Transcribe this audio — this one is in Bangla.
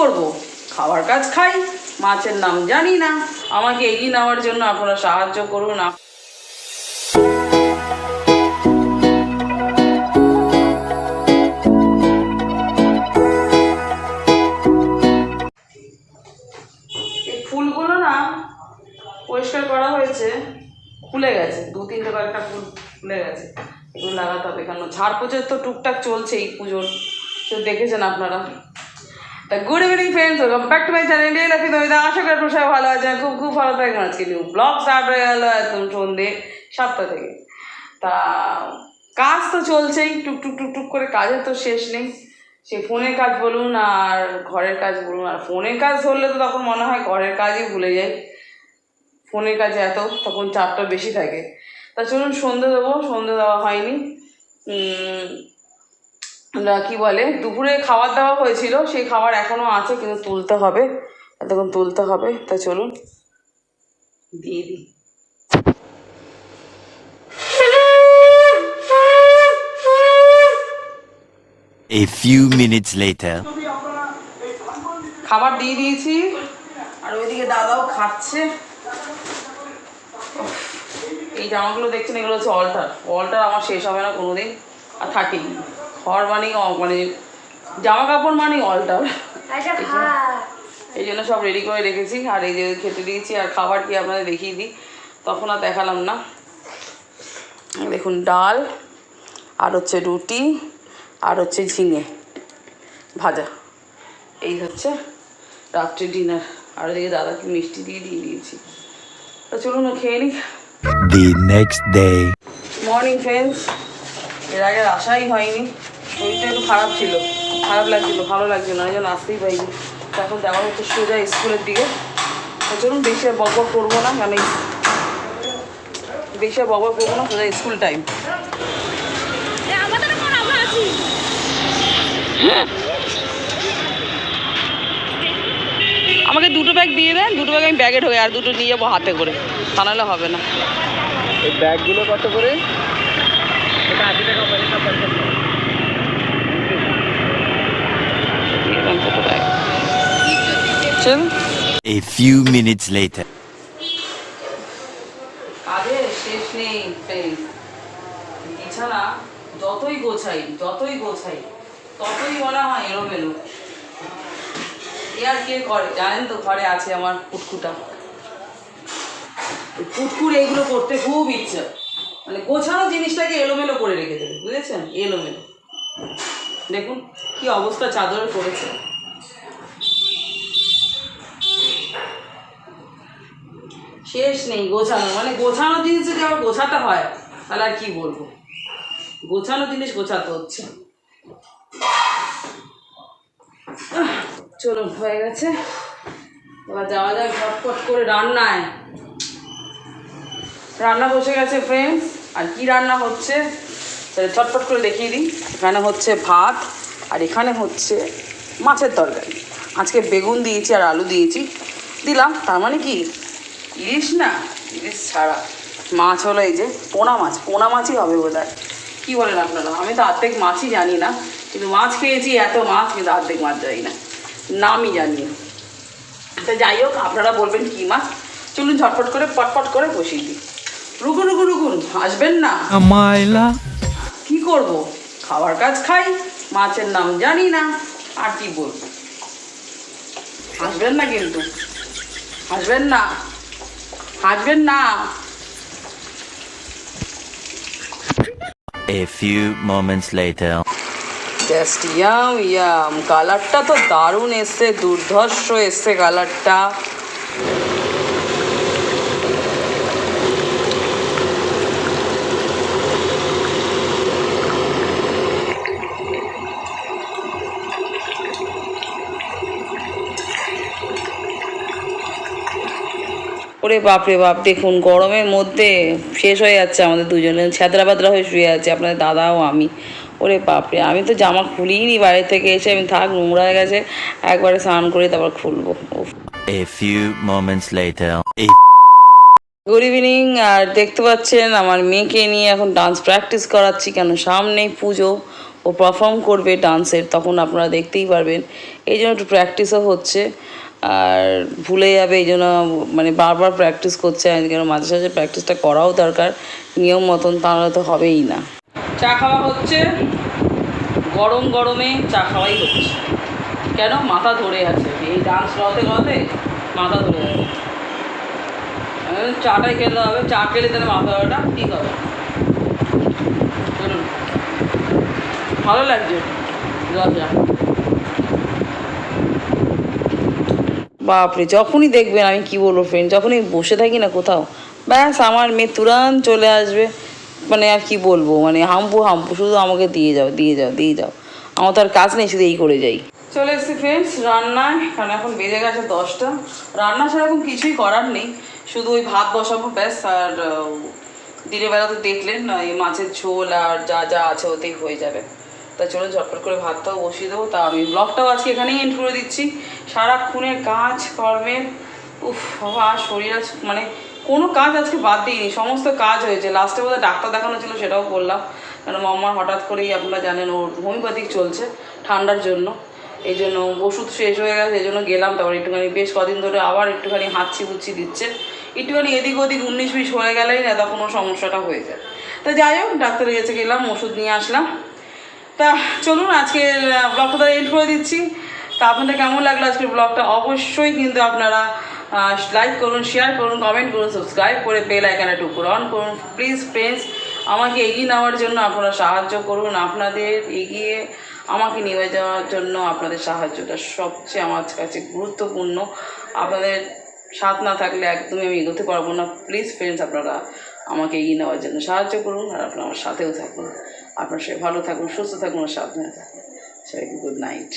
করব? খাবার কাজ খাই, মাছের নাম জানি না। আমাকে এগিয়ে নেওয়ার জন্য আপনারা সাহায্য করুন। ফুলগুলো না পরিষ্কার করা হয়েছে, খুলে গেছে। দু, তিনটে কয়েকটা ফুল খুলে গেছে। এগুলো লাগাতে হবে, কেন ঝাড় পুজোর তো টুকটাক চলছেই পুজোর। সে দেখেছেন আপনারা। তা good evening friends welcome back to my channel day লাফি দমিতা আশা করি সবাই ভালো আছেন খুব খুব ভালো থাকবেন আজকে নিউ ব্লগ স্টার্ট হয়ে গেলো একদম সন্ধে সাতটা থেকে। তা, কাজ তো চলছেই, টুক টুক টুক টুক করে কাজের তো শেষ নেই। সে ফোনের কাজ বলুন আর ঘরের কাজ বলুন। আর ফোনের কাজ ধরলে তো তখন মনে হয় ঘরের কাজই ভুলে যাই। ফোনের কাজে এত, তখন চাপটা বেশি থাকে। তা চলুন, সন্ধে দেবো। সন্ধে দেওয়া হয়নি। কি বলে? দুপুরে খাবার দাওয়া হয়েছিল সেই খাবার এখনও আছে কিন্তু তুলতে হবে। এতক্ষণ তুলতে হবে তা চলুন। দিয়ে দিই। A few minutes later. খাবার দিয়ে দিয়েছি আর ওইদিকে দাদাও খাচ্ছে। এই জামাগুলো দেখছেন এগুলো হচ্ছে অল্টার। অল্টার আমার শেষ হবে না কোনোদিন আর থাকেই। ঘর মানেই অ- মানে জামা কাপড় মানেই অল্টার এই জন্য সব রেডি করে রেখেছি। আর এই যে খেতে দিয়েছি আর খাবার কি আপনাদের দেখিয়ে দিই। তখন আর দেখালাম না। দেখুন ডাল আর হচ্ছে রুটি আর হচ্ছে ঝিঙে ভাজা। এই হচ্ছে রাত্রে ডিনার আর ওদিকে দাদাকে মিষ্টি দিয়ে দিয়ে দিয়েছি। তো চলুন না খেয়ে নিই The next day. Morning friends এর আগে আসাই হয়নি। শরীরটা একটু খারাপ ছিল। খারাপ লাগছিল ভালো লাগছিল না জন্য আসতেই পাইনি এখন যাওয়া হচ্ছে সোজা স্কুলের দিকে। চলুন বেশি আর বকবক করব না মানে বেশি আর বকবক করব না সোজা স্কুল টাইম আমাকে দুটো ব্যাগ দিয়ে দেন দুটো ব্যাগ আমি ব্যাগে ঢোকে আর দুটো নিয়ে যাব হাতে করে। তা নাহলে হবে না। এই ব্যাগগুলো কত করে? এরকম কত ব্যাগ চল A few minutes later. কাজের শেষ নেই। বিছানা যতই গোছাই যতই গোছাই ততই মনে হয় এলোমেলো। এ আর কে করে? জানেন তো ঘরে আছে আমার কুটকুটা। কুটকুর এইগুলো করতে খুব ইচ্ছা। মানে গোছানো জিনিসটাকে এলোমেলো করে রেখে দেবে বুঝেছেন? এলোমেলো। দেখুন কি অবস্থা চাদর করেছে শেষ নেই, গোছানো। মানে গোছানো জিনিস যদি আবার গোছাতে হয়, তাহলে আর কি বলব? গোছানো জিনিস গোছাতে হচ্ছে। চলুন, হয়ে গেছে। এবার যাওয়া যাক ঝটপট করে রান্নায়। রান্না বসে গেছে ফ্রেন্ডস আর কি রান্না হচ্ছে? চটপট করে দেখিয়ে দিই। এখানে হচ্ছে ভাত, আর এখানে হচ্ছে মাছের তরকারি। আজকে বেগুন দিয়েছি আর আলু দিয়েছি। দিলাম, তার মানে কি? ইলিশ না? ইলিশ ছাড়া। মাছ হলো এই যে পোনা মাছ। পোনা মাছই হবে বোধ হয় কী বলেন আপনারা? আমি তো অর্ধেক মাছই জানি না কিন্তু মাছ খেয়েছি এত মাছ কিন্তু অর্ধেক মাছ জানি না। নামই জানি না। তো যাই হোক আপনারা বলবেন কী মাছ? চলুন ঝটপট করে পটপট করে বসিয়ে দিই। রুকুন রুকুন রুকুন আসবেন না? Amaila. কি করব? খাবার কাজ খাই মাছের নাম জানি না আর কি বলব? হাসবেন না কিন্তু। হাসবেন না। হাসবেন না। A few moments later. Just yum yum কালারটা তো দারুণ এসছে দুর্ধর্ষ এসছে কালারটা ওরে বাপ রে বাপ দেখুন গরমের মধ্যে শেষ হয়ে যাচ্ছে আমাদের দুজনে ছ্যাদরা বাদরা হয়ে শুয়ে আছে আপনাদের দাদাও আমি। ওরে বাপরে আমি তো জামা খুলিনি বাইরে থেকে এসে আমি থাক নোংরা হয়ে গেছে একবারে স্নান করে তারপর খুলবো উফ। A few moments later. Good evening আর দেখতে পাচ্ছেন আমার মেয়েকে নিয়ে এখন ডান্স প্র্যাকটিস করাচ্ছি কেন সামনেই পুজো ও পারফর্ম করবে ডান্সের তখন আপনারা দেখতেই পারবেন। এই জন্য একটু প্র্যাকটিসও হচ্ছে। আর ভুলে যাবে, এই জন্য মানে বারবার প্র্যাকটিস করছে কেন মাঝে সাঝে প্র্যাকটিসটা করাও দরকার, নিয়ম মতন তাহলে তো হবেই না। চা খাওয়া হচ্ছে, গরম গরমে চা খাওয়াই হচ্ছে। কেন? মাথা ধরে আছে, এই ডান্স করতে করতে মাথা ধরে আছে। চাটাই খেতে হবে, চা খেলে তাহলে মাথা ধরাটা ঠিক হবে। ভালো লাগছে। বাপরে, যখনই দেখবেন আমি কি বলব ফ্রেন্ড যখনই বসে থাকি না কোথাও, ব্যাস আমার মেয়ে তুরান চলে আসবে। মানে আর কি বলব মানে হাম্পু হাম্পু, শুধু আমাকে দিয়ে যাও দিয়ে যাও দিয়ে যাও। আমার তো আর কাজ নেই, শুধু এই করে যাই। চলে এসেছি ফ্রেন্ডস রান্নায়, কারণ এখন বেজে গেছে দশটা। রান্না সেরকম কিছুই করার নেই, শুধু ওই ভাত বসাবো, ব্যাস, আর দিনের বেলা তো দেখলেন, এই মাছের ঝোল আর যা যা আছে ওতেই হয়ে যাবে। তা চলো ঝটপট করে ভাতটাও বসিয়ে দেবো। তা আমি ব্লগটাও আজকে এখানেই এন্ড করে দিচ্ছি। সারাক্ষণের কাজ কর্মের উফ, বাবা, শরীর আজ মানে কোনো কাজ আজকে বাদ দিইনি, সমস্ত কাজ হয়েছে। লাস্টে বোধহয় ডাক্তার দেখানো ছিল, সেটাও করলাম কারণ মাম্মার হঠাৎ করেই আপনারা জানেন, ওর হোমিওপ্যাথিক চলছে ঠান্ডার জন্য। এই জন্য ওষুধ শেষ হয়ে গেছে, এই জন্য গেলাম। তারপর একটুখানি বেশ কদিন ধরে আবার একটুখানি হাঁচি হুচ্ছি দিচ্ছে। একটুখানি এদিক ওদিক উনিশ বিশ হয়ে গেলেই না তখন সমস্যাটা হয়ে যায়। তা যাই হোক, ডাক্তারের কাছে গেলাম, ওষুধ নিয়ে আসলাম। তা চলুন, আজকে ব্লগটা তাহলে এন্ড করে দিচ্ছি। তা আপনাদের কেমন লাগল আজকের ব্লগটা অবশ্যই কিন্তু আপনারা লাইক করুন শেয়ার করুন কমেন্ট করুন সাবস্ক্রাইব করে বেল আইকানে টুকুর অন করুন। প্লিজ ফ্রেন্ডস আমাকে এগিয়ে নেওয়ার জন্য আপনারা সাহায্য করুন। আপনাদের এগিয়ে আমাকে নিয়ে যাওয়ার জন্য আপনাদের সাহায্যটা সবচেয়ে আমার কাছে গুরুত্বপূর্ণ। আপনাদের সাথ না থাকলে একদমই আমি এগোতে পারব না। প্লিজ ফ্রেন্ডস আপনারা আমাকে এগিয়ে নেওয়ার জন্য সাহায্য করুন আর আপনারা আমার সাথেও থাকুন। আপনার সবাই ভালো থাকুন সুস্থ থাকুন সাবধানে থাকুন। সবাইকে গুড নাইট